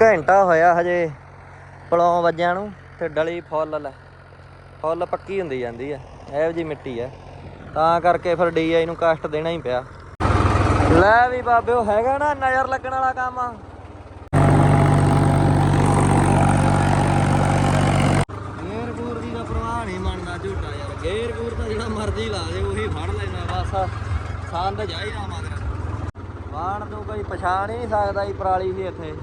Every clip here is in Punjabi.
ਘੰਟਾ ਹੋਇਆ ਹਜੇ, ਪਲੌਂ ਵੱਜਿਆਂ ਨੂੰ ਤੇ ਡਲੀ ਫੁੱਲ ਲੈ। ਫੁੱਲ ਪੱਕੀ ਹੁੰਦੀ ਜਾਂਦੀ ਆ, ਇਹੋ ਜੀ ਮਿੱਟੀ ਆ। ਤਾਂ ਕਰਕੇ ਫਿਰ ਡੀਆਈ ਨੂੰ ਕਸ਼ਟ ਦੇਣਾ ਹੀ ਪਿਆ। ਲੈ ਵੀ ਬਾਬੇ ਹੈਗਾ ਨਾ ਨਜ਼ਰ ਲੱਗਣ ਵਾਲਾ ਕੰਮ। ਗੇਰ ਗੂਰ ਦੀ ਦਾ ਪ੍ਰਵਾਹ ਨਹੀਂ ਮੰਨਦਾ ਝੂਟਾ ਯਾਰ। ਗੇਰ ਤਾਂ ਜਿਹੜਾ ਮਰਜ਼ੀ ਲਾ ਦੇ, ਉਹੀ ਫੜ ਲੈਣਾ ਬਸ ਸੰਦ ਜਾਈਦਾ ਮਗਰ। ਬਾਣ ਤੋਂ ਕੋਈ ਪਛਾਣ ਹੀ ਨਹੀਂ ਸਕਦਾ ਹੀ ਪਰਾਲੀ ਸੀ ਇੱਥੇ।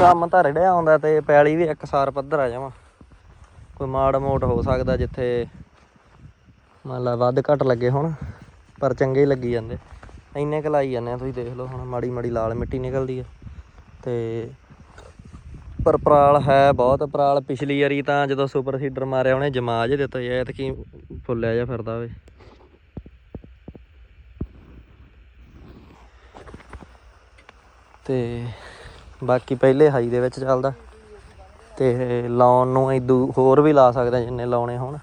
ਕੰਮ ਤਾਂ ਰੜਿਆ ਆਉਂਦਾ ਤੇ ਪੈਲੀ ਵੀ ਇੱਕ ਸਾਰ ਪੱਧਰ ਆ ਜਾਵਾਂ। ਕੋਈ ਮਾੜ ਮੋਟ ਹੋ ਸਕਦਾ ਜਿੱਥੇ ਮੰਨ ਲਾ ਵੱਧ ਘੱਟ ਲੱਗੇ ਹੁਣ, ਪਰ ਚੰਗੇ ਹੀ ਲੱਗੀ ਜਾਂਦੇ। ਇੰਨੇ ਕੁ ਲਾਈ ਜਾਂਦੇ ਆ, ਤੁਸੀਂ ਦੇਖ ਲਓ ਹੁਣ ਮਾੜੀ ਮਾੜੀ ਲਾਲ ਮਿੱਟੀ ਨਿਕਲਦੀ ਆ। ਤੇ ਪਰ ਪਰਾਲ ਹੈ ਬਹੁਤ, ਪਰਾਲ ਪਿਛਲੀ ਵਾਰੀ ਤਾਂ ਜਦੋਂ ਸੁਪਰ ਸੀਡਰ ਮਾਰਿਆ ਉਹਨੇ ਜਮਾ ਜੇ ਦਿੱਤਾ ਇਹ ਤਾਂ ਕੀ ਫੁੱਲਿਆ ਜਾ ਫਿਰਦਾ ਵੇ। ਤੇ ਬਾਕੀ ਪਹਿਲੇ ਹਾਈ ਦੇ ਵਿੱਚ ਚੱਲਦਾ। ਤੇ ਲਾਉਣ ਨੂੰ ਇਦੂ ਹੋਰ ਵੀ ਲਾ ਸਕਦੇ ਜਿੰਨੇ ਲਾਉਣੇ ਹੋਣ।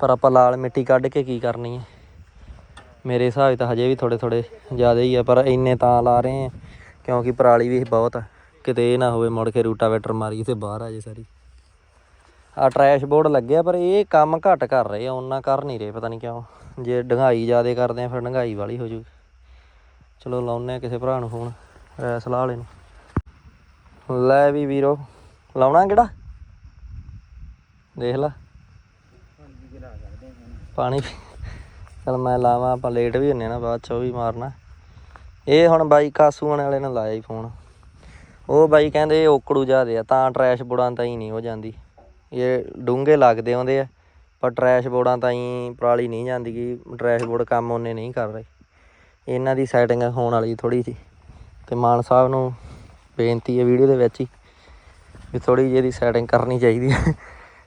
ਪਰ ਆਪਾਂ ਲਾਲ ਮਿੱਟੀ ਕੱਢ ਕੇ ਕੀ ਕਰਨੀ ਹੈ? ਮੇਰੇ ਹਿਸਾਬ 'ਚ ਤਾਂ ਹਜੇ ਵੀ ਥੋੜੇ ਥੋੜੇ ਜ਼ਿਆਦਾ ਹੀ ਆ, ਪਰ ਇੰਨੇ ਤਾਂ ਲਾ ਰਹੇ ਆ ਕਿਉਂਕਿ ਪਰਾਲੀ ਵੀ ਬਹੁਤ ਆ। ਕਿਤੇ ਇਹ ਨਾ ਹੋਵੇ ਮੁੜ ਕੇ ਰੂਟਾਵੇਟਰ ਮਾਰੀ ਤੇ ਬਾਹਰ ਆ ਜੇ ਸਾਰੀ। ਆ ਟਰੈਸ਼ ਬੋਰਡ ਲੱਗਿਆ ਪਰ ਇਹ ਕੰਮ ਘੱਟ ਕਰ ਰਹੇ ਆ ਉਹਨਾਂ ਕਰ ਨਹੀਂ ਰਹੇ, ਪਤਾ ਨਹੀਂ ਕਿਉਂ। ਜੇ ਡੰਗਾਈ ਜ਼ਿਆਦਾ ਕਰਦੇ ਆ, ਫਿਰ ਡੰਗਾਈ ਵਾਲੀ ਹੋ ਜੂ ਚਲੋ ਲਾਉਨੇ ਆ ਕਿਸੇ ਭਰਾ ਨੂੰ ਫੋਨ ਐਸ ਲਾ ਵਾਲੇ ਨੂੰ ਲੈ ਵੀ ਵੀਰੋ, ਲਾਉਣਾ ਕਿਹੜਾ? ਦੇਖ ਲਾ। ਪਾਣੀ ਚਲ ਮੈਂ ਲਾਵਾਂ, ਆਪਾਂ ਲੇਟ ਵੀ ਹੁੰਨੇ ਨਾ, ਬਾਅਦ ਚ ਉਹ ਵੀ ਮਾਰਨਾ। ਇਹ ਹੁਣ ਬਾਈ ਕਾਸੂਣ ਵਾਲੇ ਨੇ ਲਾਇਆ ਹੀ ਫੋਨ ਉਹ ਬਾਈ ਕਹਿੰਦੇ ਓਕੜੂ ਜਾਦੇ ਆ, ਤਾਂ ਟਰੈਸ਼ ਬੋੜਾਂ ਤਾਈ ਨਹੀਂ ਹੋ ਜਾਂਦੀ। ਇਹ ਡੂੰਘੇ ਲੱਗਦੇ ਆਉਂਦੇ ਆ, ਪਰ ਟਰੈਸ਼ ਬੋੜਾਂ ਤਾਈ ਪਰਾਲੀ ਨਹੀਂ ਜਾਂਦੀ ਕਿ ਟਰੈਸ਼ ਬੋਰਡ ਕੰਮ ਉਹਨੇ ਨਹੀਂ ਕਰ ਰਹੇ। ਇਹਨਾਂ ਦੀ ਸੈਟਿੰਗ ਹੋਣ ਵਾਲੀ ਥੋੜੀ ਜਿਹੀ। ਤੇ ਮਾਨ ਸਾਹਿਬ ਨੂੰ ਬੇਨਤੀ ਹੈ ਵੀਡੀਓ ਦੇ ਵਿੱਚ ਹੀ ਵੀ ਥੋੜੀ ਜਿਹੀ ਇਹਦੀ ਸੈਟਿੰਗ ਕਰਨੀ ਚਾਹੀਦੀ ਹੈ।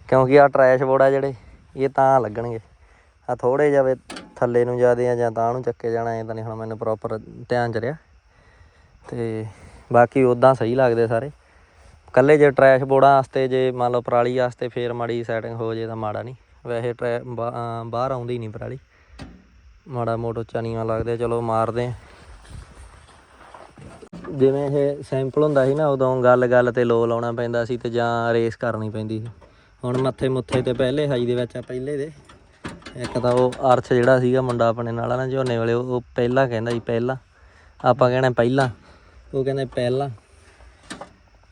ਕਿਉਂਕਿ ਆ ਟਰੈਸ਼ ਬੋਰਡ ਆ ਜਿਹੜੇ, ਇਹ ਤਾਂ ਲੱਗਣਗੇ। ਆ ਥੋੜੇ ਜਾਵੇ ਥੱਲੇ ਨੂੰ ਜਾਦੇ ਆ ਜਾਂ ਤਾਂ ਨੂੰ ਚੱਕੇ ਜਾਣਾ ਇਹ ਤਾਂ ਨਹੀਂ ਹੁਣ ਮੈਨੂੰ ਪ੍ਰੋਪਰ ਧਿਆਨ ਚ ਰਿਹਾ। ਤੇ ਬਾਕੀ ਉਦਾਂ ਸਹੀ ਲੱਗਦੇ ਸਾਰੇ। ਕੱਲੇ ਜੇ ਟਰੈਸ਼ ਬੋਰਡਾਂ ਵਾਸਤੇ ਜੇ ਮੰਨ ਲਓ ਪਰਾਲੀ ਵਾਸਤੇ ਫੇਰ ਮਾੜੀ ਸੈਟਿੰਗ ਹੋ ਜੇ ਤਾਂ ਮਾੜਾ ਨਹੀਂ। ਵੈਸੇ ਟਰੈ ਬਾ- ਬਾਹਰ ਆਉਂਦੀ ਨਹੀਂ ਪਰਾਲੀ। ਮਾੜਾ ਮੋਟੋ ਚਨੀਆਂ ਲੱਗਦੇ ਚਲੋ ਮਾਰਦੇ ਜਿਵੇਂ ਇਹ ਸੈਂਪਲ ਹੁੰਦਾ ਸੀ ਨਾ, ਉਦੋਂ ਗੱਲ ਗੱਲ ਤੇ ਲੋ ਲਾਉਣਾ ਪੈਂਦਾ ਸੀ ਤੇ ਜਾਂ ਰੇਸ ਕਰਨੀ ਪੈਂਦੀ ਸੀ। ਹੁਣ ਮੱਥੇ ਮੁੱਥੇ ਤੇ ਪਹਿਲੇ ਹਾਈ ਦੇ ਵਿੱਚ ਆ ਪਹਿਲੇ ਦੇ। ਇੱਕ ਤਾਂ ਉਹ ਅਰਥ ਜਿਹੜਾ ਸੀਗਾ ਮੁੰਡਾ ਆਪਣੇ ਨਾਲ ਨਾ, ਝੋਨੇ ਵਾਲੇ, ਉਹ ਪਹਿਲਾਂ ਕਹਿੰਦਾ ਜੀ ਪਹਿਲਾਂ। ਆਪਾਂ ਕਹਿਣਾ ਪਹਿਲਾਂ। ਉਹ ਕਹਿੰਦੇ ਪਹਿਲਾਂ।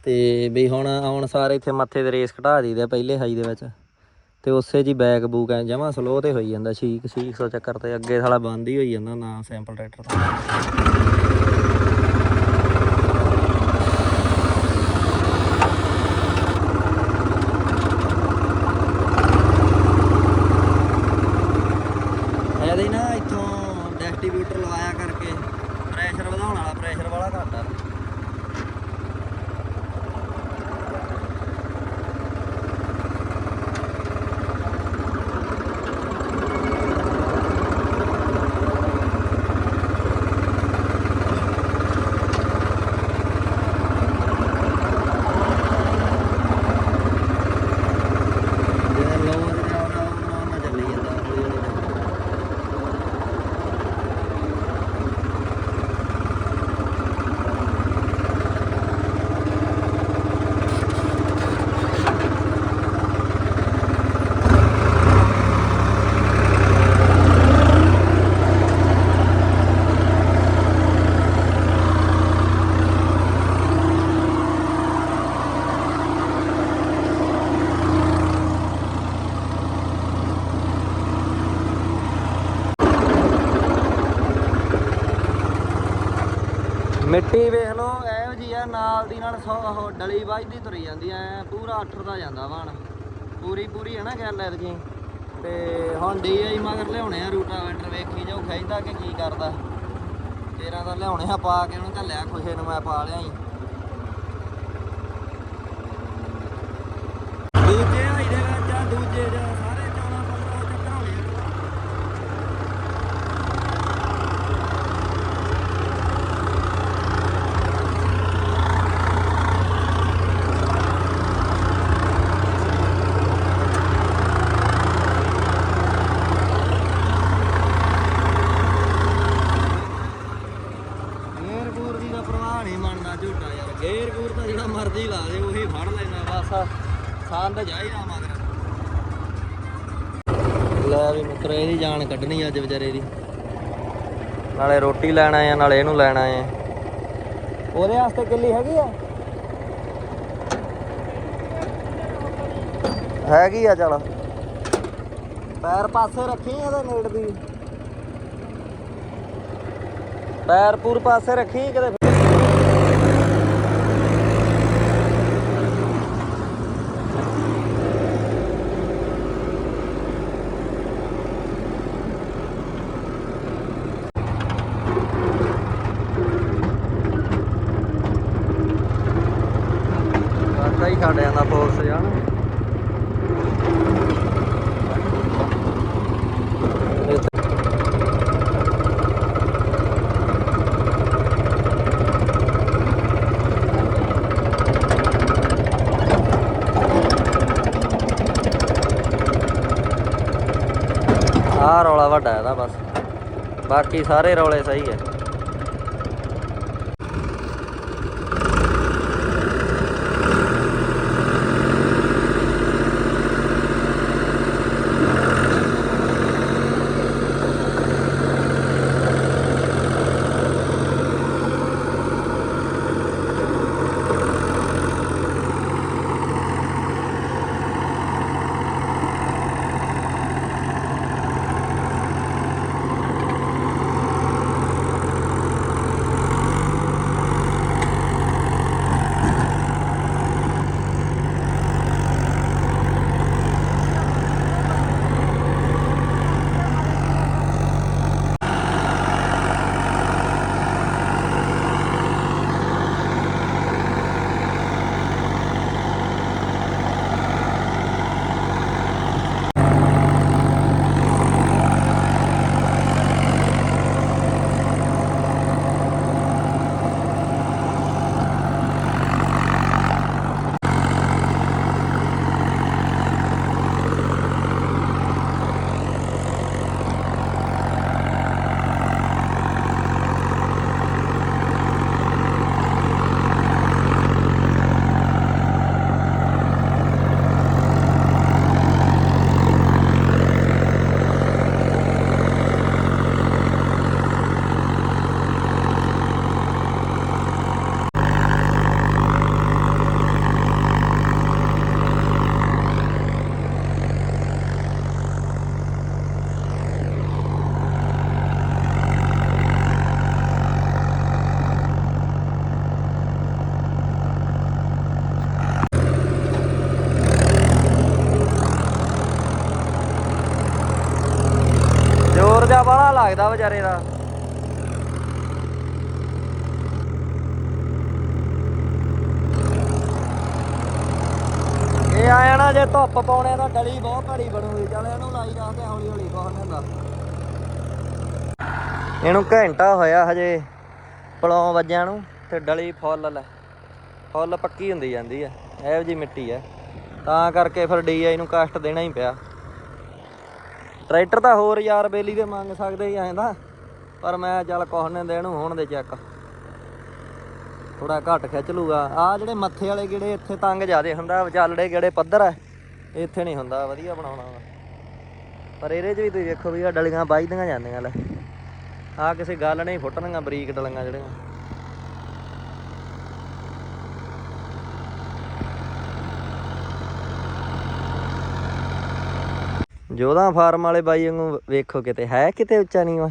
ਤੇ ਵੀ ਹੁਣ ਆਉਣ ਸਾਰੇ ਇੱਥੇ ਮੱਥੇ ਤੇ ਰੇਸ ਘਟਾ ਦਈਦੇ ਪਹਿਲੇ ਹਾਈ ਦੇ ਵਿੱਚ। ਤੇ ਉਸੇ ਜੀ ਬੈਕ ਬੂਕ ਐ ਜਮਾ ਸਲੋ ਤੇ ਹੋਈ ਜਾਂਦਾ ਛੀਕ ਛੀਕ ਸੌ ਚੱਕਰ ਤੇ ਅੱਗੇ ਸਾਲਾ ਬੰਦ ਹੀ ਹੋਈ ਜਾਂਦਾ ਨਾ ਸੈਂਪਲ ਟਰੈਕਟਰ ਦਾ ਇਹਦੇ ਨਾ ਇੱਥੋਂ ਡਿਸਟ੍ਰੀਬਿਊਟਰ ਲਵਾਇਆ ਕਰਕੇ ਪ੍ਰੈਸ਼ਰ ਵਧਾਉਣ ਵਾਲਾ ਪ੍ਰੈਸ਼ਰ ਵਾਲਾ ਘੱਟ ਆ ਜਿਹੜਾ low ਜਿਹੜਾ ਉਹਦਾ ਉਹ normal ਚੱਲੀ ਜਾਂਦਾ ਹੌਲੀ ਹੌਲੀ ਮਿੱਟੀ ਵੇਖ ਲਓ ਇਹੋ ਜੀ ਆ ਨਾਲ ਦੀ ਨਾਲ ਸੌ ਉਹ ਡਲੀ ਵੱਜਦੀ ਤੁਰੀ ਜਾਂਦੀ ਐ, ਪੂਰਾ ਅੱਠਰ ਦਾ ਜਾਂਦਾ ਵਾਣ ਪੂਰੀ ਪੂਰੀ ਹੈ ਨਾ ਗੱਲ ਐਤਕੀ। ਤੇ ਹੁਣ ਡੀਆਈ ਮਗਰ ਲਿਆਉਣੇ ਆ ਰੂਟਾਵੇਟਰ, ਵੇਖੀ ਜਾਓ ਖਿੱਚਦਾ ਕਿ ਕੀ ਕਰਦਾ। ਤੇਰਾ ਤਾਂ ਲਿਆਉਣੇ ਆ ਪਾ ਕੇ, ਉਹਨੂੰ ਤਾਂ ਲਿਆ ਖੁਸ਼ੇ ਨੂੰ ਮੈਂ ਪਾ ਲਿਆ ਈ ਦੂਜੇ ਹਾਈ ਦੇ ਵਿੱਚ ਆ ਦੂਜੇ ਦੇ ਸਾਰੇ 14 15 ਚੱਕਰ ਹੋਣੇ ਆ ਗੇਰ ਗੂਰ ਦੀ ਦਾ ਪ੍ਰਵਾਹ ਨਹੀਂ ਮੰਨਦਾ ਝੂਟਾ ਯਾਰ ਗੇਰ ਗੂਰ ਤਾਂ ਜਿਹੜਾ ਮਰਜ਼ੀ ਲਾ ਦੇ ਉਹੀ ਫੜ ਲੈਣਾ ਬਸ ਸੰਦ ਜਾਈਦਾ ਮਗਰ ਲੈ ਵੀ ਮਿੱਤਰ ਇਹਦੀ ਜਾਨ ਕੱਢਣੀ ਅੱਜ ਵਿਚਾਰੇ ਦੀ। ਨਾਲੇ ਰੋਟੀ ਲੈਣ ਆਏ ਆ ਨਾਲੇ ਇਹਨੂੰ ਲੈਣ ਆਏ ਆ। ਉਹਦੇ ਵਾਸਤੇ ਕਿੱਲੀ ਹੈਗੀ ਆ? ਹੈਗੀ ਆ ਚਲ। ਪੈਰ ਪਾਸੇ ਰੱਖੀ ਇਹਦੇ ਨੇੜ ਦੀ। ਪੈਰ ਪੂਰ ਪਾਸੇ ਰੱਖੀ ਕਿਤੇ ਕਾਕਾ ਹੀ ਛੱਡ ਜਾਂਦਾ ਫੋਰਸ ਜਾਨ ਆਹ ਰੌਲਾ ਵੱਡਾ ਇਹਦਾ ਬਸ। ਬਾਕੀ ਸਾਰੇ ਰੌਲੇ ਸਹੀ ਹੈ ਜ਼ੋਰ ਜਿਹਾ ਬੜਾ ਲੱਗਦਾ ਵਿਚਾਰੇ ਦਾ। ਇਹ ਆਇਆ ਨਾ ਜੇ ਧੁੱਪ ਪਾਉਣੇ ਤਾਂ ਡਲੀ ਬਹੁਤ ਘੜੀ ਬਣੂਗੀ। ਚੱਲ ਇਹਨੂੰ ਲਾਈ ਜਾ ਹੌਲੀ ਹੌਲੀ ਬਹੁਤ ਹੁੰਦਾ ਇਹਨੂੰ ਘੰਟਾ ਹੋਇਆ ਹਜੇ ਪਲੌਂ ਵੱਜਿਆਂ ਨੂੰ ਤੇ ਡਲੀ ਫੁੱਲ ਲੈ। ਫੁੱਲ ਪੱਕੀ ਹੁੰਦੀ ਜਾਂਦੀ ਆ। ਇਹੋ ਜੀ ਮਿੱਟੀ ਆ। ਤਾਂ ਕਰਕੇ ਫਿਰ ਡੀਆਈ ਨੂੰ ਕਸ਼ਟ ਦੇਣਾ ਹੀ ਪਿਆ। ਟਰੈਕਟਰ ਤਾਂ ਹੋਰ ਯਾਰ ਬੇਲੀ ਦੇ ਮੰਗ ਸਕਦੇ ਹੀ ਐਂ ਤਾਂ, ਪਰ ਮੈਂ ਚੱਲ ਕੁਛ ਨੇ ਦੇਣ ਹੋਣ ਦੇ ਚੈੱਕ। ਥੋੜਾ ਘੱਟ ਖਿੱਚ ਲੂਗਾ ਆ ਜਿਹੜੇ ਮੱਥੇ ਵਾਲੇ ਗੇੜੇ ਇੱਥੇ ਤੰਗ ਜ਼ਿਆਦੇ ਹੁੰਦਾ, ਵਿਚਾਲੜੇ ਗੇੜੇ ਪੱਧਰ ਆ, ਇੱਥੇ ਨਹੀਂ ਹੁੰਦਾ, ਵਧੀਆ ਬਣਾਉਣਾ ਵਾ। ਪਰ ਇਹਦੇ 'ਚ ਵੀ ਤੁਸੀਂ ਵੇਖੋ ਵੀ ਆ ਡਲੀਆਂ ਵੱਜਦੀਆਂ ਜਾਂਦੀਆਂ ਲੈ। ਆ ਕਿਸੇ ਗੱਲ ਨਹੀਂ, ਫੁੱਟਣੀਆਂ ਬਰੀਕ ਡਲੀਆਂ ਜਿਹੜੀਆਂ। ਜੋਧਾ ਫਾਰਮ ਵਾਲੇ ਬਾਈ ਵਾਂਗੂ ਵੇਖੋ ਕਿਤੇ, ਹੈ ਕਿਤੇ ਉੱਚਾ ਨਹੀਂ ਵਾ?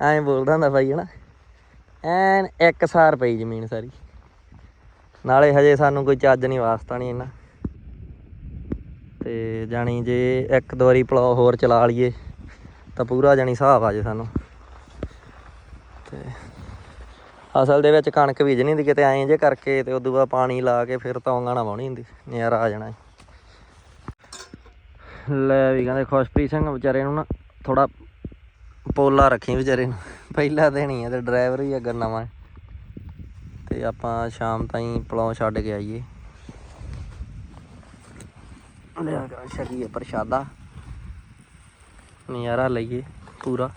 ਐਂ ਬੋਲਦਾ ਹੁੰਦਾ ਬਾਈ, ਹਨਾ? ਐਨ ਇੱਕ ਸਾਰ ਪਈ ਜ਼ਮੀਨ ਸਾਰੀ। ਨਾਲੇ ਹਜੇ ਸਾਨੂੰ ਕੋਈ ਚੱਜ ਨਹੀਂ, ਵਾਸਤਾ ਨਹੀਂ ਇਹਨਾਂ ਤੇ ਜਾਣੀ ਜੇ ਇੱਕ ਦੋ ਵਾਰੀ ਪਲਾਉ ਹੋਰ ਚਲਾ ਲਈਏ, ਤਾਂ ਪੂਰਾ ਜਾਣੀ ਹਿਸਾਬ ਆ ਜੇ ਸਾਨੂੰ। ਤੇ ਅਸਲ ਦੇ ਵਿੱਚ ਕਣਕ ਬੀਜਣੀ ਹੁੰਦੀ ਕਿਤੇ, ਐਂ ਜੇ ਕਰਕੇ ਤੇ ਉਦੋਂ ਬਾਅਦ ਪਾਣੀ ਲਾ ਕੇ ਫਿਰ ਤੌਂਗਾ ਨਾ ਵਾਉਣੀ ਹੁੰਦੀ, ਨਜ਼ਾਰਾ ਆ ਜਾਣਾ। ਲੈ ਵੀ ਕਹਿੰਦੇ ਖੁਸ਼ਪ੍ਰੀਤ ਸਿੰਘ ਵਿਚਾਰੇ ਨੂੰ ਨਾ ਥੋੜਾ ਪੋਲਾ ਰੱਖੀ ਵਿਚਾਰੇ ਨੂੰ। ਪਹਿਲਾ ਦਿਨ ਹੀ ਆ ਤੇ ਡਰਾਈਵਰ ਵੀ ਅੱਗੇ ਨਵਾਂ ਤੇ ਆਪਾਂ ਸ਼ਾਮ ਤਾਈਂ ਪਲੌਂ ਛੱਡ ਕੇ ਆਈਏ। ਲਿਆ ਕਰਾਂ ਛਕੀਏ ਪ੍ਰਸ਼ਾਦਾ। ਨਜ਼ਾਰਾ ਲਈਏ ਪੂਰਾ।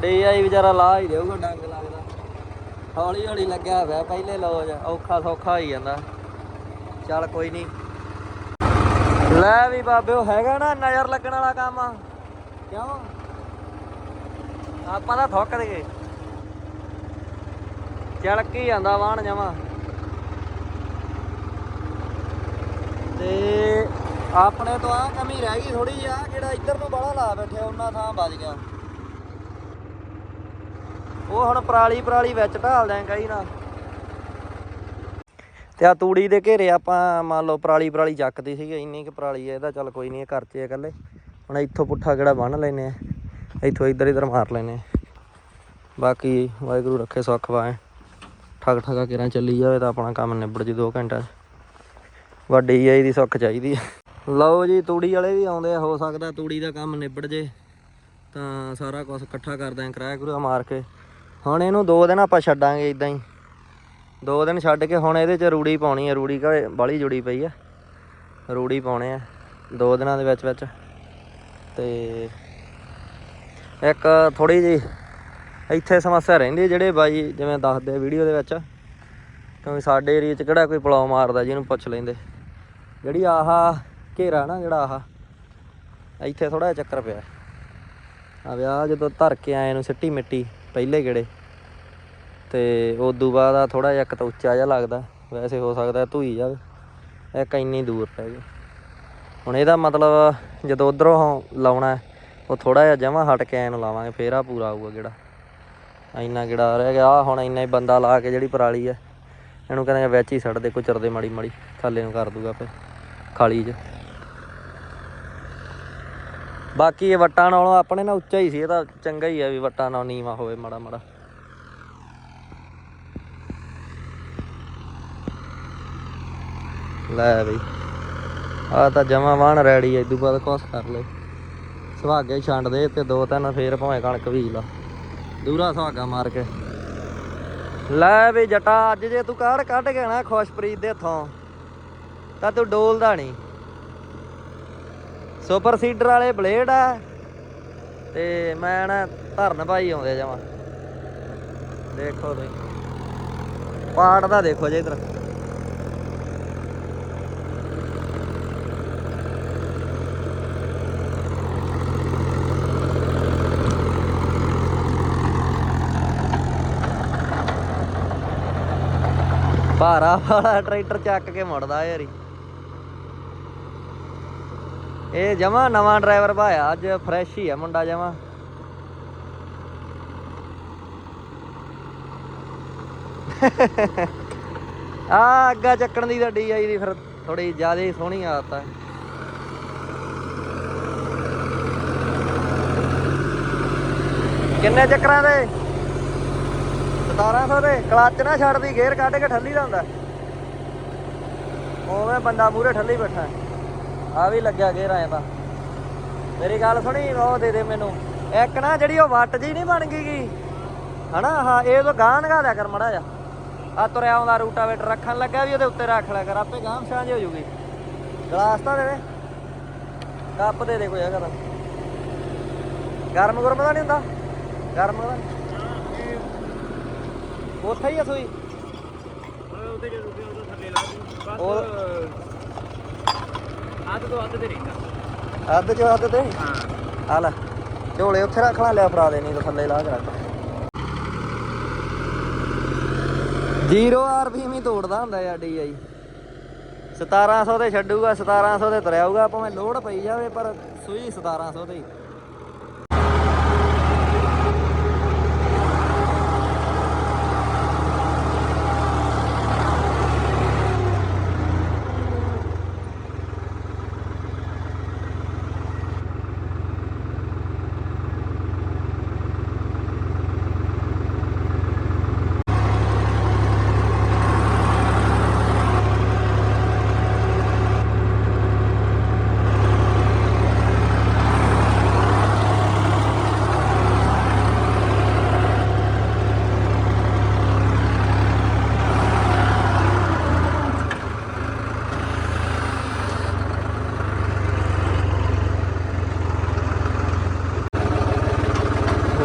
ਡੇ ਆਈ ਵਿਚਾਰਾ ਲਾ ਹੀ ਦੇਊਗਾ ਡੰਗ ਲੱਗਦਾ। ਹੌਲੀ ਹੌਲੀ ਲੱਗਿਆ ਹੋਇਆ, ਪਹਿਲੇ ਲੋਜ ਔਖਾ ਸੌਖਾ ਹੋਈ ਜਾਂਦਾ। ਚੱਲ ਕੋਈ ਨਹੀਂ। ਲੈ ਵੀ ਬਾਬੇ, ਉਹ ਹੈਗਾ ਨਾ ਨਜ਼ਰ ਲੱਗਣ ਵਾਲਾ ਕੰਮ। ਕਿਉਂ? ਆਪਾਂ ਤਾਂ ਥੁੱਕ ਦੇਗੇ। ਚੜਕੀ ਜਾਂਦਾ ਵਾਹਣ ਜਮਾ ਤੇ ਆਪਣੇ ਤੋਂ ਆ ਕਮੀ ਰਹਿ ਗਈ ਥੋੜੀ ਜਿਹੀ ਆ ਜਿਹੜਾ ਇੱਧਰ ਨੂੰ ਬਾਹਲਾ ਲਾ ਬੈਠਿਆ ਉਹਨਾਂ ਥਾਂ ਵੱਜ ਗਿਆ। ਉਹ ਹੁਣ ਪਰਾਲੀ ਪਰਾਲੀ ਵਿੱਚ ਢਾਲ ਦਿਆਂ ਕਈ ਨਾ। ਤੇ ਆ ਤੂੜੀ ਦੇ ਘੇਰੇ ਆਪਾਂ ਮੰਨ ਲਓ ਪਰਾਲੀ ਪਰਾਲੀ ਚੱਕਦੀ ਸੀਗੀ, ਇੰਨੀ ਕਿ ਪਰਾਲੀ ਹੈ ਇਹਦਾ, ਚੱਲ ਕੋਈ ਨਹੀਂ ਇਹ ਘਰ 'ਚ ਹੈ ਇਕੱਲੇ। ਹੁਣ ਇੱਥੋਂ ਪੁੱਠਾ ਕਿਹੜਾ ਬੰਨ ਲੈਨੇ ਆ। ਇੱਥੋਂ ਇੱਧਰ ਇੱਧਰ ਮਾਰ ਲੈਨੇ ਬਾਕੀ ਵਾਹਿਗੁਰੂ ਰੱਖੇ ਸੁੱਖ ਵਾਏ ਠਗ ਠਗਾ ਕਿਰਾਂ ਚੱਲੀ ਜਾਵੇ ਤਾਂ ਆਪਣਾ ਕੰਮ ਨਿਬੜ ਜੀ 2 ਘੰਟਿਆਂ ਵੱਡੀ ਆਈ ਦੀ ਸੁੱਖ ਚਾਹੀਦੀ ਹੈ ਲਓ ਜੀ, ਤੂੜੀ ਵਾਲੇ ਵੀ ਆਉਂਦੇ ਆ, ਹੋ ਸਕਦਾ ਤੂੜੀ ਦਾ ਕੰਮ ਨਿਬੜ ਜੇ। ਤਾਂ ਸਾਰਾ ਕੁਝ ਇਕੱਠਾ ਕਰਦਾ ਆਂ ਕਿਰਾਇਆ ਕੁਰਾ ਮਾਰ ਕੇ। ਹੁਣ ਇਹਨੂੰ ਦੋ ਦਿਨ ਆਪਾਂ ਛੱਡਾਂਗੇ ਇਦਾਂ ਹੀ। ਦੋ ਦਿਨ ਛੱਡ ਕੇ ਹੁਣ ਇਹਦੇ 'ਚ ਰੂੜੀ ਪਾਉਣੀ ਹੈ ਰੂੜੀ ਘਰੇ ਬਾਲੀ ਜੁੜੀ ਪਈ ਆ। ਰੂੜੀ ਪਾਉਣੇ ਆ, ਦੋ ਦਿਨਾਂ ਦੇ ਵਿੱਚ ਵਿੱਚ। ਤੇ ਇੱਕ ਥੋੜੀ ਜੀ ਇੱਥੇ ਸਮੱਸਿਆ ਰਹਿੰਦੀ ਜਿਹੜੇ ਬਾਈ ਜਿਵੇਂ ਦੱਸਦੇ ਵੀਡੀਓ ਦੇ ਵਿੱਚ, ਕਿਉਂਕਿ ਸਾਡੇ ਏਰੀਆ 'ਚ ਕਿਹੜਾ ਕੋਈ ਪਲਾਉ ਮਾਰਦਾ ਜਿਹਨੂੰ ਪੁੱਛ ਲੈਂਦੇ। ਜਿਹੜੀ ਆਹ ਘੇਰਾ ਨਾ, ਜਿਹੜਾ ਆਹ, ਇੱਥੇ ਥੋੜਾ ਜਿਹਾ ਚੱਕਰ ਪਿਆ। ਆ ਵਿਆਹ ਜਦੋਂ ਧਰ ਕੇ ਆਏ ਨੂੰ ਸਿੱਟੀ ਮਿੱਟੀ, ਪਹਿਲੇ ਗੇੜੇ। ਤੇ ਉਦੋਂ ਬਾਅਦ ਆ ਥੋੜਾ ਜਿਹਾ ਇੱਕ ਤਾਂ ਉੱਚਾ ਜਿਹਾ ਲੱਗਦਾ, ਵੈਸੇ ਹੋ ਸਕਦਾ ਧੂਈ ਜਾਵੇ ਇੱਕ ਇੰਨੀ ਦੂਰ ਪੈ ਗਈ। ਹੁਣ ਇਹਦਾ ਮਤਲਬ ਜਦੋਂ ਉਧਰੋਂ ਲਾਉਣਾ ਉਹ ਥੋੜਾ ਜਿਹਾ ਜਮਾ ਹਟ ਕੇ ਐ ਲਾਵਾਂਗੇ, ਫੇਰ ਆ ਪੂਰਾ ਆਊਗਾ ਗੇੜਾ। ਇੰਨਾ ਗਿੜਾ ਰਹਿ ਗਿਆ, ਆਹ ਹੁਣ ਇੰਨਾ ਹੀ ਬੰਦਾ ਲਾ ਕੇ ਜਿਹੜੀ ਪਰਾਲੀ ਹੈ, ਇਹਨੂੰ ਕਹਿੰਦੇ ਵਿੱਚ ਹੀ ਛੱਡ ਦੇ ਕੁਚਰਦੇ ਮਾੜੀ ਮਾੜੀ, ਥੱਲੇ ਨੂੰ ਕਰ ਦੂਗਾ ਫਿਰ, ਖਾਲੀ 'ਚ। ਬਾਕੀ ਇਹ ਵੱਟਾਂ ਨਾਲੋਂ ਆਪਣੇ ਨਾਲ ਉੱਚਾ ਹੀ ਸੀ ਇਹਦਾ ਚੰਗਾ ਹੀ ਆ ਵੀ ਵੱਟਾਂ ਨਾਲ ਨੀਵਾ ਹੋਵੇ ਮਾੜਾ ਮਾੜਾ। ਲੈ ਬਈ। ਆ ਤਾਂ ਜਮਾ ਵਾਣ ਰੈਡੀ ਐ ਇਦੋਂ ਬਾਅਦ ਕੁਛ ਕਰ ਲੈ ਸੁਹਾਗੇ ਛੰਡ ਦੇ ਤੇ ਦੋ ਤਿੰਨ ਫੇਰ ਭਾਵੇਂ ਕਣਕ ਬੀਜ ਲਾ। ਦੂਰਾ ਸੁਹਾਗਾ ਮਾਰ ਕੇ। ਲੈ ਵੀ ਜਟਾ, ਅੱਜ ਜੇ ਤੂੰ ਕਾੜ ਕੱਢ ਕੇ ਨਾ ਖੁਸ਼ਪ੍ਰੀਤ ਦੇ ਹੱਥੋਂ ਤਾਂ ਤੂੰ ਡੋਲਦਾ ਨਹੀਂ ਸੁਪਰ ਸੀਡਰ ਵਾਲੇ ਬਲੇਡ ਆ, ਤੇ ਮੈਂ ਨਾ ਧਰਨ ਭਾਈ ਆਉਂਦੇ ਜਮਾ। ਦੇਖੋ ਤੁਸੀਂ ਪਾੜ ਦਾ ਦੇਖੋ ਜੇ ਇਧਰ। ਭਾਰਾ ਵਾਲਾ ਟਰੈਕਟਰ ਚੱਕ ਕੇ ਮੁੜਦਾ ਯਾਰੀ ਇਹ ਜਮਾ ਨਵਾਂ ਡਰਾਈਵਰ ਭਾਇਆ, ਅੱਜ ਫਰੈਸ਼ ਹੀ ਆ ਮੁੰਡਾ ਜਮਾ। ਆ ਅੱਗਾ ਚੱਕਣ ਦੀ ਤਾਂ ਡੀਆਈ ਦੀ ਫਿਰ ਥੋੜੀ ਜ਼ਿਆਦਾ ਹੀ ਸੋਹਣੀ ਆਦਤ ਹੈ ਕਿੰਨੇ ਚੱਕਰਾਂ ਦੇ? 1700 ਦੇ ਕਲੱਚ ਨਾ ਛੱਡਦੀ ਗੇਅਰ ਕੱਢ ਕੇ ਠੱਲੀ ਦਾ ਹੁੰਦਾ ਉਵੇਂ ਬੰਦਾ ਮੂਰੇ ਠੱਲੀ ਬੈਠਾ। ਆ ਵੀ ਲੱਗਿਆ ਗੇਅਰ ਆਇਆ ਤਾਂ। ਮੇਰੀ ਗੱਲ ਸੁਣੀ, ਉਹ ਦੇ ਦੇ ਮੈਨੂੰ। ਇੱਕ ਨਾ ਜਿਹੜੀ ਉਹ ਵੱਟ ਜੀ ਨਹੀਂ ਬਣ ਗਈ ਗੀ। ਹਨਾ ਹਾਂ ਇਹ ਤੋਂ ਗਾਂ ਨਗਾ ਲਿਆ ਕਰ ਮੜਾ ਜਾ ਆ ਤੁਰਿਆ ਆਉਂਦਾ ਰੂਟਾਵੇਟਰ ਰੱਖਣ ਲੱਗਾ ਵੀ ਉਹਦੇ ਉੱਤੇ ਰੱਖ ਲਿਆ ਕਰ, ਆਪੇ ਗਾਂ ਸਾਂਝ ਹੋ ਜੂਗੀ। ਗਲਾਸ ਤਾਂ ਦੇ ਦੇ। ਕੱਪ ਦੇ ਦੇ ਕੋਈ ਹੈਗਾ ਤਾਂ। ਗਰਮ ਗੁਰਮ ਦਾ ਨਹੀਂ ਹੁੰਦਾ। ਗਰਮ ਦਾ ਉੱਥੇ ਹੀ ਆ ਸੂਈ। ਉਹਦੇ ਜੇ ਰੁਕੇ ਉਦੋਂ ਥੱਲੇ ਲਾ ਦੂੰ ਬਸ ਉਹ- ਅੱਧ ਤੋਂ ਅੱਧ ਤੇ ਰਹਿੰਦਾ। ਅੱਧ ਚ ਅੱਧ ਤੇ? ਹਾਂ। ਆ ਲੈ ਝੋਲੇ ਉੱਥੇ ਰੱਖ ਲਾ ਲਿਆ ਫਰਾ ਦੇ ਨਹੀਂ ਤਾਂ ਥੱਲੇ ਲਾ ਕੇ ਰੱਖ। ਜ਼ੀਰੋ ਆਰਪੀਐਮ ਹੀ ਤੋੜਦਾ ਹੁੰਦਾ ਯਾਰ ਡੀਆਈ 1700 ਤੇ ਛੱਡੂਗਾ 1700 ਤੇ ਤੁਰਿਆਊਗਾ ਭਾਵੇਂ ਲੋਡ ਪਈ ਜਾਵੇ ਪਰ ਸੂਈ 1700 ਤੇ ਹੀ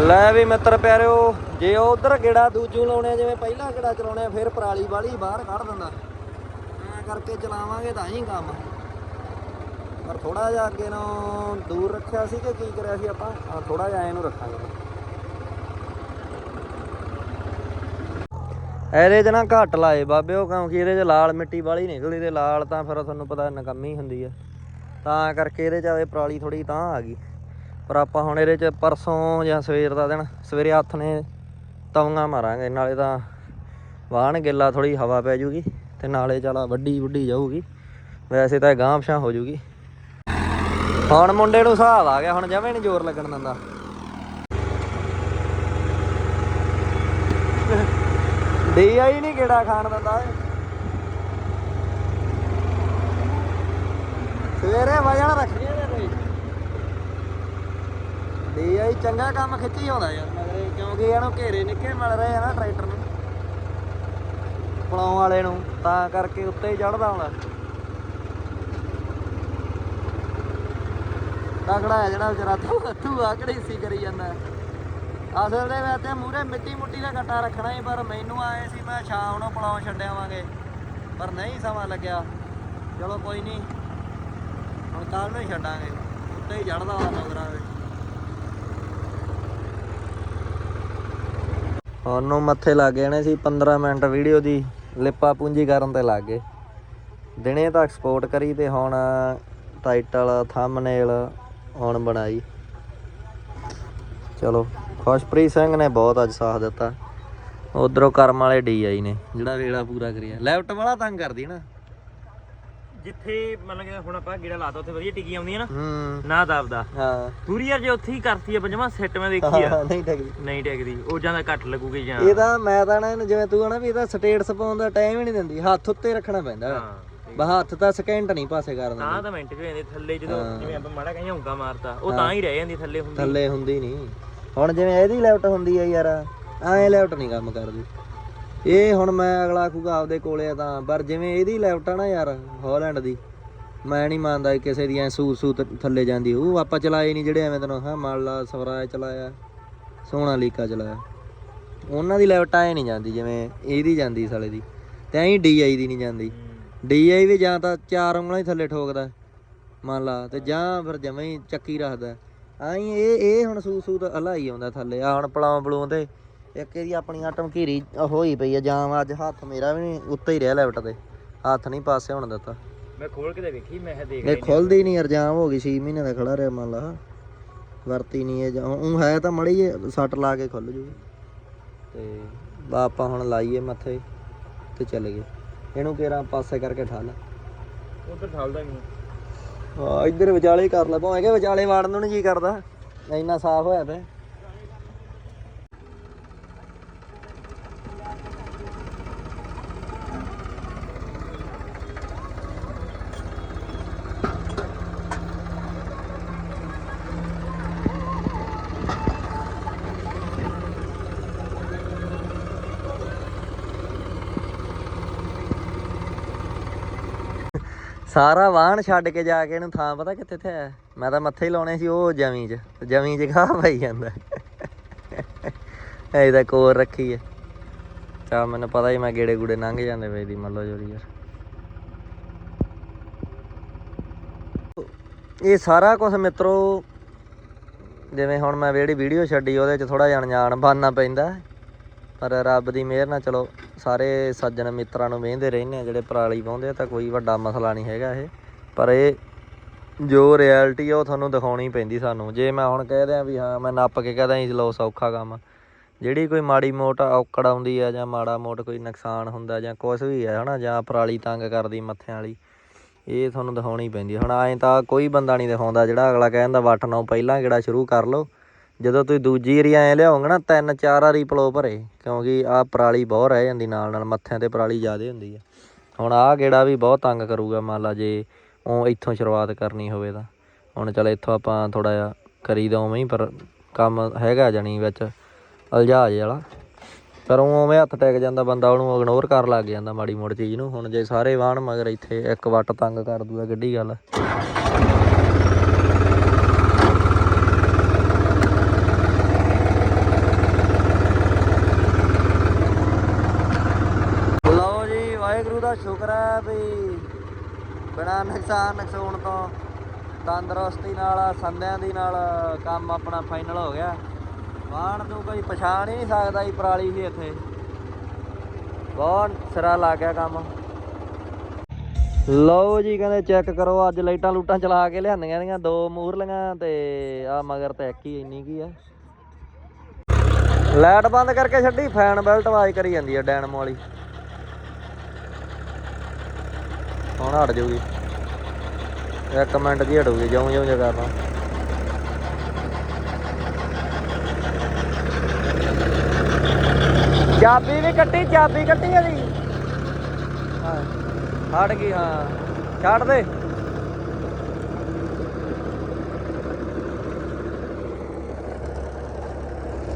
ਲੈ ਵੀ ਮਿੱਤਰ ਪਿਆਰਿਓ, ਜੇ ਉਧਰ ਗੇੜਾ ਦੂਜੂ ਲਾਉਣੇ ਜਿਵੇਂ ਪਹਿਲਾਂ ਗੇੜਾ ਚਲਾਉਣੇ ਫਿਰ ਪਰਾਲੀ ਵਾਲੀ ਬਾਹਰ ਕੱਢ ਦਿੰਦਾ। ਐਂ ਕਰਕੇ ਚਲਾਵਾਂਗੇ ਤਾਂ ਹੀ ਕੰਮ। ਪਰ ਥੋੜਾ ਜਿਹਾ ਅੱਗੇ ਨੂੰ ਦੂਰ ਰੱਖਿਆ ਸੀ ਕਿ ਕੀ ਕਰਿਆ ਸੀ ਆਪਾਂ? ਥੋੜਾ ਜਿਹਾ ਇਹਨੂੰ ਰੱਖਾਂਗੇ। ਇਹਦੇ 'ਚ ਨਾ ਘੱਟ ਲਾਏ ਬਾਬਿਓ, ਕਿਉਂਕਿ ਇਹਦੇ 'ਚ ਲਾਲ ਮਿੱਟੀ ਵਾਲੀ ਨਿਕਲਦੀ ਤੇ ਲਾਲ ਤਾਂ ਫਿਰ ਤੁਹਾਨੂੰ ਪਤਾ ਨਕੰਮੀ ਹੁੰਦੀ ਆ। ਤਾਂ ਕਰਕੇ ਇਹਦੇ 'ਚ ਆਵੇ ਪਰਾਲੀ ਥੋੜੀ ਤਾਂ ਆ ਗਈ। ਪਰ ਆਪਾਂ ਹੁਣ ਇਹਦੇ 'ਚ ਪਰਸੋਂ ਜਾਂ ਸਵੇਰ ਦਾ ਦਿਨ, ਸਵੇਰੇ ਹੱਥ ਨੇ ਤਵੀਆਂ ਮਾਰਾਂਗੇ, ਨਾਲੇ ਤਾਂ ਵਾਹਣ ਗਿੱਲਾ ਥੋੜੀ ਹਵਾ ਪੈ ਜੂਗੀ ਤੇ ਨਾਲੇ ਚਲਾ ਵੱਡੀ ਵੱਡੀ ਜਾਊਗੀ। ਵੈਸੇ ਤਾਂ ਇਹ ਗਾਂਹ ਪਛਾਂ ਹੋ ਜੂਗੀ। ਹੁਣ ਮੁੰਡੇ ਨੂੰ ਹਿਸਾਬ ਆ ਗਿਆ, ਹੁਣ ਜਵੇਂ ਨਹੀਂ ਜ਼ੋਰ ਲੱਗਣ ਦਿੰਦਾ। ਡੀ ਆਈ ਨਹੀਂ ਕਿਹੜਾ ਖਾਣ ਦਿੰਦਾ ਸਵੇਰੇ ਵਜਣ ਰੱਖੀਆਂ ਨੇ ਕੋਈ ਡੀ ਆਈ ਚੰਗਾ ਕੰਮ ਖਿੱਚੀ ਆਉਂਦਾ ਯਾਰ ਮਗਰੇ, ਕਿਉਂਕਿ ਇਹਨੂੰ ਘੇਰੇ ਨਿੱਕੇ ਮਿਲ ਰਹੇ ਆ ਨਾ ਟਰੈਕਟਰ ਨੂੰ। ਪਲਾਉ ਵਾਲੇ ਨੂੰ, ਤਾਂ ਕਰਕੇ ਉੱਤੇ ਹੀ ਚੜਦਾ ਹੁੰਦਾ। ਤਗੜਾ ਹੈ ਜਿਹੜਾ ਵਿਚਾਰਾ, ਤੂੰ ਤੂੰ ਸੀ ਕਰੀ ਜਾਂਦਾ ਅਸਲ ਦੇ ਵਿੱਚ ਮੂਰੇ ਮਿੱਟੀ ਮੁੱਟੀ ਦਾ ਗੱਟਾ ਰੱਖਣਾ ਹੀ, ਪਰ ਮੈਨੂੰ ਆਏ ਸੀ, ਮੈਂ ਸ਼ਾਮ ਨੂੰ ਪਲਾਉ ਛੱਡਿਆਵਾਂਗੇ। ਪਰ ਨਹੀਂ ਸਮਾਂ ਲੱਗਿਆ। ਚਲੋ ਕੋਈ ਨਹੀਂ, ਹੁਣ ਕੱਲ ਨੂੰ ਹੀ ਛੱਡਾਂਗੇ। ਉੱਤੇ ਹੀ ਚੜਦਾ ਵਾ ਮਗਰਾਂ ਦੇ ਉਹਨੂੰ ਮੱਥੇ ਲੱਗ ਜਾਣੇ ਸੀ 15 ਮਿੰਟ ਵੀਡੀਓ ਦੀ, ਲਿਪਾ ਪੂੰਜੀ ਕਰਨ ਤੇ ਲੱਗ ਗਏ। ਦਿਨੇ ਤਾਂ ਐਕਸਪੋਰਟ ਕਰੀ ਤੇ ਹੁਣ ਟਾਈਟਲ ਥੰਬਨੇਲ ਹੁਣ ਬਣਾਈ। ਚਲੋ, ਖੁਸ਼ਪ੍ਰੀਤ ਸਿੰਘ ਨੇ ਬਹੁਤ ਅੱਜ ਸਾਥ ਦਿੱਤਾ। ਉਧਰੋਂ ਕਰਮ ਵਾਲੇ ਡੀਆਈ ਨੇ, ਜਿਹੜਾ ਵੇਲਾ ਪੂਰਾ ਕਰਿਆ। ਲੈਫਟ ਵਾਲਾ ਤੰਗ ਕਰਦੀ ਨਾ। ਜਿੱਥੇ ਮੰਨ ਕੇ ਹੁਣ ਆਪਾਂ ਗੇੜਾ ਲਾਤਾ ਉੱਥੇ ਵਧੀਆ ਟਿੱਕੀ ਆਉਂਦੀ ਹੈ ਨਾ। ਹੂੰ। ਨਾ ਦਬਦਾ ਹਾਂ। ਪੂਰੀ ਯਾਰ ਜੇ ਉੱਥੇ ਹੀ ਕਰਤੀ ਆ ਪੰਜਵਾਂ ਸੈੱਟ ਮੈਂ ਦੇਖੀ ਆ। ਨਹੀਂ ਠਗਦੀ ਨਹੀਂ ਟਿਕਦੀ। ਉਹ ਜਾਂ ਤਾਂ ਘੱਟ ਲੱਗੂਗੀ ਜਾਂ ਇਹਦਾ ਮੈਂ ਤਾਂ ਨਾ ਇਹਨੂੰ ਜਿਵੇਂ ਤੂੰ ਹਨਾ ਵੀ ਇਹਦਾ ਸਟੇਟਸ ਪਾਉਣ ਦਾ ਟਾਈਮ ਹੀ ਨਹੀਂ ਦਿੰਦੀ। ਹੱਥ ਉੱਤੇ ਰੱਖਣਾ ਪੈਂਦਾ। ਹਾਂ ਬਾ ਹੱਥ ਤਾਂ ਸਕਿੰਟ ਨਹੀਂ ਪਾਸੇ ਕਰਨ ਤਾਂ ਤਾਂ ਮਿੰਟ ਹੋ ਜਾਂਦੇ। ਥੱਲੇ ਜਦੋਂ ਜਿਵੇਂ ਆਪਾਂ ਮਾੜਾ ਕਹੀਂ ਉਂਗਾ ਮਾਰਤਾ ਉਹ ਤਾਂ ਹੀ ਰਹਿ ਜਾਂਦੀ ਥੱਲੇ ਹੁੰਦੀ। ਥੱਲੇ ਹੁੰਦੀ ਨਹੀਂ। ਹੁਣ ਜਿਵੇਂ ਇਹਦੀ ਲੈਫਟ ਹੁੰਦੀ ਆ ਯਾਰ ਐਂ ਲੈਫਟ ਨਹੀਂ ਕੰਮ ਕਰਦੀ। ਇਹ ਹੁਣ ਮੈਂ ਅਗਲਾ ਆਖੂਗਾ ਆਪਦੇ ਕੋਲੇ ਆ ਤਾਂ ਪਰ ਜਿਵੇਂ ਇਹਦੀ ਲੈਫਟ ਆ ਨਾ ਯਾਰ ਹਾਲੈਂਡ ਦੀ ਮੈਂ ਨਹੀਂ ਮੰਨਦਾ ਕਿ ਕਿਸੇ ਦੀ ਐ ਸੂ ਸੂ ਥੱਲੇ ਜਾਂਦੀ ਉਹ ਆਪਾਂ ਚਲਾਏ ਨਹੀਂ ਜਿਹੜੇ ਐਵੇਂ ਤੈਨੂੰ ਹਾਂ ਮੰਨ ਲਾ ਸਵਰਾਜ ਚਲਾਇਆ ਸੋਨਾ ਲੀਕਾ ਚਲਾਇਆ। ਉਹਨਾਂ ਦੀ ਲੈਫਟ ਐ ਨਹੀਂ ਜਾਂਦੀ ਜਿਵੇਂ ਇਹਦੀ ਜਾਂਦੀ ਸਾਲੇ ਦੀ। ਤੇ ਐਂ ਡੀਆਈ ਦੀ ਨਹੀਂ ਜਾਂਦੀ। ਡੀਆਈ ਵੀ ਜਾਂ ਤਾਂ ਚਾਰ ਉਂਗਲਾਂ ਹੀ ਥੱਲੇ ਠੋਕਦਾ ਮੰਨ ਲਾ ਤੇ ਜਾਂ ਫਿਰ ਜਮਾਂ ਹੀ ਚੱਕੀ ਰੱਖਦਾ। ਆਈ ਇਹ ਇਹ ਹੁਣ ਸੂ ਸੂ ਹਲਾਈ ਆਉਂਦਾ ਥੱਲੇ। ਆ ਹੁਣ ਪਲਾਉਂ ਪਲੂੰ ਤੇ ਇੱਕ ਇਹਦੀ ਆਪਣੀ ਆਟਮ ਘੀਰੀ ਹੋਈ ਪਈ ਆ ਜਾਂ ਅੱਜ ਹੱਥ ਮੇਰਾ ਵੀ ਨਹੀਂ ਉੱਤੇ ਹੀ ਰਿਹਾ ਲੈਫਟ ਤੇ। ਹੱਥ ਨਹੀਂ ਪਾਸੇ ਹੋਣ ਦਿੱਤਾ। ਮੈਂ ਖੋਲ ਕੇ ਤੇ ਵੇਖੀ ਮੈਂ ਦੇਖ ਇਹ ਖੁੱਲਦੀ ਨਹੀਂ ਯਾਰ ਜਾਮ ਹੋ ਗਈ 6 ਮਹੀਨੇ ਦਾ ਖੜਾ ਰਿਹਾ ਮੰਨ ਲਾ। ਵਰਤੀ ਨਹੀਂ ਇਹ ਜਾਂ ਉਹ ਹੈ ਤਾਂ ਮੜੀ ਸੱਟ ਲਾ ਕੇ ਖੁੱਲ ਜੂਗੀ। ਤੇ ਆਪਾਂ ਹੁਣ ਲਾਈਏ ਮੱਥੇ ਤੇ ਚੱਲ ਗਏ। ਇਹਨੂੰ ਕਿਹੜਾ ਪਾਸੇ ਕਰਕੇ ਠਾਲ। ਉਧਰ ਠਾਲਦਾ ਨਹੀਂ ਹਾਂ ਇੱਧਰ ਵਿਚਾਲੇ ਕਰ ਲੈ ਭਾਵੇਂ ਕਿ ਵਿਚਾਲੇ ਵਾੜਨ ਨੂੰ ਨੀ ਜੀ ਕਰਦਾ। ਇੰਨਾ ਸਾਫ਼ ਹੋਇਆ ਪਿਆ। ਸਾਰਾ ਵਾਹਣ ਛੱਡ ਕੇ ਜਾ ਕੇ ਇਹਨੂੰ ਥਾਂ ਪਤਾ ਕਿੱਥੇ ਤੇ ਹੈ? ਮੈਂ ਤਾਂ ਮੱਥੇ ਹੀ ਲਾਉਣੇ ਸੀ ਉਹ ਜਮੀ 'ਚ, ਤੇ ਜਮੀ 'ਚ ਘਾਹ ਪਈ ਜਾਂਦਾ। ਐ ਤਾਂ ਕੋਰ ਰੱਖੀ ਹੈ। ਚਾ ਮੈਨੂੰ ਪਤਾ ਹੀ ਮੈਂ ਗੇੜੇ ਗੂੜੇ ਲੰਘ ਜਾਂਦੇ ਵੇ ਦੀ ਮੱਲੋ ਜੋਰੀ ਯਾਰ। ਇਹ ਸਾਰਾ ਕੁਝ ਮਿੱਤਰੋ, ਜਿਵੇਂ ਹੁਣ ਮੈਂ ਜਿਹੜੀ ਵੀਡੀਓ ਛੱਡੀ, ਉਹਦੇ 'ਚ ਥੋੜਾ ਜਿਹਾ ਅਣਜਾਣ ਬਣਨਾ ਪੈਂਦਾ ਪਰ ਰੱਬ ਦੀ ਮਿਹਰ ਨਾਲ ਚਲੋ। ਸਾਰੇ ਸੱਜਣ ਮਿੱਤਰਾਂ ਨੂੰ ਵੇਂਦੇ ਰਹਿੰਦੇ ਆ, ਜਿਹੜੇ ਪਰਾਲੀ ਪਾਉਂਦੇ ਆ, ਤਾਂ ਕੋਈ ਵੱਡਾ ਮਸਲਾ ਨਹੀਂ ਹੈਗਾ ਇਹ। ਪਰ ਇਹ ਜੋ ਰਿਐਲਿਟੀ ਆ, ਉਹ ਤੁਹਾਨੂੰ ਦਿਖਾਉਣੀ ਪੈਂਦੀ ਸਾਨੂੰ। ਜੇ ਮੈਂ ਹੁਣ ਕਹਿ ਦਿਆਂ ਵੀ ਹਾਂ, ਮੈਂ ਨੱਪ ਕੇ ਕਹਦਾ ਹੀ ਲੋ ਸੌਖਾ ਕੰਮ ਜਿਹੜੀ ਕੋਈ ਮਾੜੀ ਮੋਟ ਔਕੜ ਆਉਂਦੀ ਆ, ਜਾਂ ਮਾੜਾ ਮੋਟ ਕੋਈ ਨੁਕਸਾਨ ਹੁੰਦਾ, ਜਾਂ ਕੁਝ ਵੀ ਹੈ ਹਨਾ, ਜਾਂ ਪਰਾਲੀ ਤੰਗ ਕਰਦੀ ਮੱਥਿਆਂ ਵਾਲੀ, ਇਹ ਤੁਹਾਨੂੰ ਦਿਖਾਉਣੀ ਪੈਂਦੀ ਹੁਣ ਐਂ ਤਾਂ ਕੋਈ ਬੰਦਾ ਨਹੀਂ ਦਿਖਾਉਂਦਾ, ਜਿਹੜਾ ਅਗਲਾ ਕਹਿੰਦਾ, ਵੱਟ ਨਾਲੋਂ ਪਹਿਲਾਂ ਕਿਹੜਾ ਸ਼ੁਰੂ ਕਰ ਲਓ? ਜਦੋਂ ਤੁਸੀਂ ਦੂਜੀ ਏਰੀ ਐ ਲਿਆਓਗੇ ਨਾ, ਤਿੰਨ ਚਾਰ ਵਾਰੀ ਪਲੋ ਭਰੇ, ਕਿਉਂਕਿ ਆ ਪਰਾਲੀ ਬਹੁਤ ਰਹਿ ਜਾਂਦੀ ਨਾਲ ਨਾਲ, ਮੱਥਿਆਂ ਤੇ ਪਰਾਲੀ ਜ਼ਿਆਦੇ ਹੁੰਦੀ ਆ। ਹੁਣ ਆਹ ਗੇੜਾ ਵੀ ਬਹੁਤ ਤੰਗ ਕਰੂਗਾ, ਮੰਨ ਲਾ ਜੇ ਉਹ ਇੱਥੋਂ ਸ਼ੁਰੂਆਤ ਕਰਨੀ ਹੋਵੇ ਤਾਂ। ਹੁਣ ਚਲ ਇੱਥੋਂ ਆਪਾਂ ਥੋੜਾ ਜਿਹਾ ਕਰੀਦਾ ਉਵੇਂ ਹੀ, ਪਰ ਕੰਮ ਹੈਗਾ ਜਣੀ ਵਿੱਚ ਅਲਝਾਜ ਵਾਲਾ। ਪਰ ਉਹ ਉਵੇਂ ਹੱਥ ਟੈਕ ਜਾਂਦਾ, ਬੰਦਾ ਉਹਨੂੰ ਇਗਨੋਰ ਕਰ ਲੱਗ ਜਾਂਦਾ ਮਾੜੀ ਮੋੜ ਚੀਜ਼ ਨੂੰ। ਹੁਣ ਜੇ ਸਾਰੇ ਵਾਹਣ ਮਗਰ ਇੱਥੇ ਇੱਕ ਵੱਟ ਤੰਗ ਕਰ ਦੂਗਾ, ਗੱਡੀ ਗੱਲ ਸ਼ੁਕਰ ਹੈ ਵੀ ਬਿਨਾਂ ਨੁਕਸਾਨ ਨਕਸਾਉਣ ਤੋਂ ਤੰਦਰੁਸਤੀ ਨਾਲ, ਸੰਦਿਆਂ ਦੀ ਨਾਲ ਕੰਮ ਆਪਣਾ ਫਾਈਨਲ ਹੋ ਗਿਆ। ਵਾਹਣ ਨੂੰ ਕੋਈ ਪਛਾਣ ਹੀ ਨਹੀਂ ਸਕਦਾ ਹੀ ਪਰਾਲੀ ਸੀ ਇੱਥੇ। ਬਹੁਤ ਸਿਰਾ ਲੱਗ ਗਿਆ ਕੰਮ। ਲਓ ਜੀ, ਕਹਿੰਦੇ ਚੈੱਕ ਕਰੋ, ਅੱਜ ਲਾਈਟਾਂ ਲੂਟਾਂ ਚਲਾ ਕੇ ਲਿਆਂਦੀਆਂ ਦੀਆਂ ਦੋ ਮੂਰਲੀਆਂ ਤੇ ਆ ਮਗਰ ਤੇ ਇੱਕ ਹੀ, ਇੰਨੀ ਕੀ ਆ। ਲਾਈਟ ਬੰਦ ਕਰਕੇ ਛੱਡੀ ਫੈਨ ਬੈਲਟ ਆਵਾਜ਼ ਕਰੀ ਜਾਂਦੀ ਆ, ਡੈਨਮੋ ਵਾਲੀ। ਹੁਣ ਹਟ ਜਾਊਗੀ। ਇੱਕ ਮਿੰਟ ਜੀ ਹਟੂਗੀ, ਜਿਉਂ ਜਿਉਂ ਜਿਹਾ ਕਰਨਾ ਚਾਬੀ ਵੀ ਕੱਟੀ, ਚਾਬੀ ਕੱਟੀ ਇਹਦੀ ਹਾਂ, ਹਟ ਗਈ, ਹਾਂ। ਛੱਡ ਦੇ।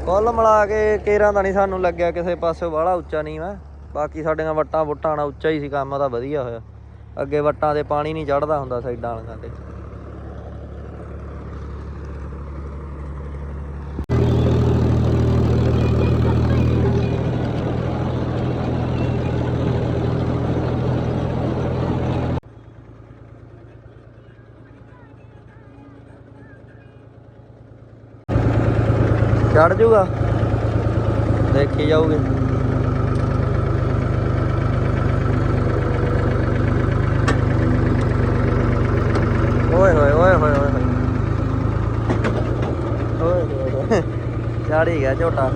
ਕੁੱਲ ਮਿਲਾ ਕੇ ਕੇਰਾਂ ਦਾ ਨਹੀਂ ਸਾਨੂੰ ਲੱਗਿਆ ਕਿਸੇ ਪਾਸੇ ਬਾਹਲਾ ਉੱਚਾ ਨਹੀਂ ਵਾ। ਬਾਕੀ ਸਾਡੀਆਂ ਵੱਟਾਂ ਵੁੱਟਾਂ ਨਾਲ ਉੱਚਾ ਹੀ ਸੀ, ਕੰਮ ਉਹਦਾ ਵਧੀਆ ਹੋਇਆ। ਅੱਗੇ ਵੱਟਾਂ ਤੇ ਪਾਣੀ ਨਹੀਂ ਚੜਦਾ ਹੁੰਦਾ ਸਾਈਡਾਂ ਵਾਲਿਆਂ ਤੇ। ਚੜ ਜੂਗਾ? ਦੇਖੀ ਜਾਊਗੇ। ਓਏ ਹੋਏ ਓਏ ਹੋਏ ਓਏ ਹੋਏ। ਓਏ ਹੋਏ ਚੜ ਹੀ ਗਿਆ ਝੋਟਾ।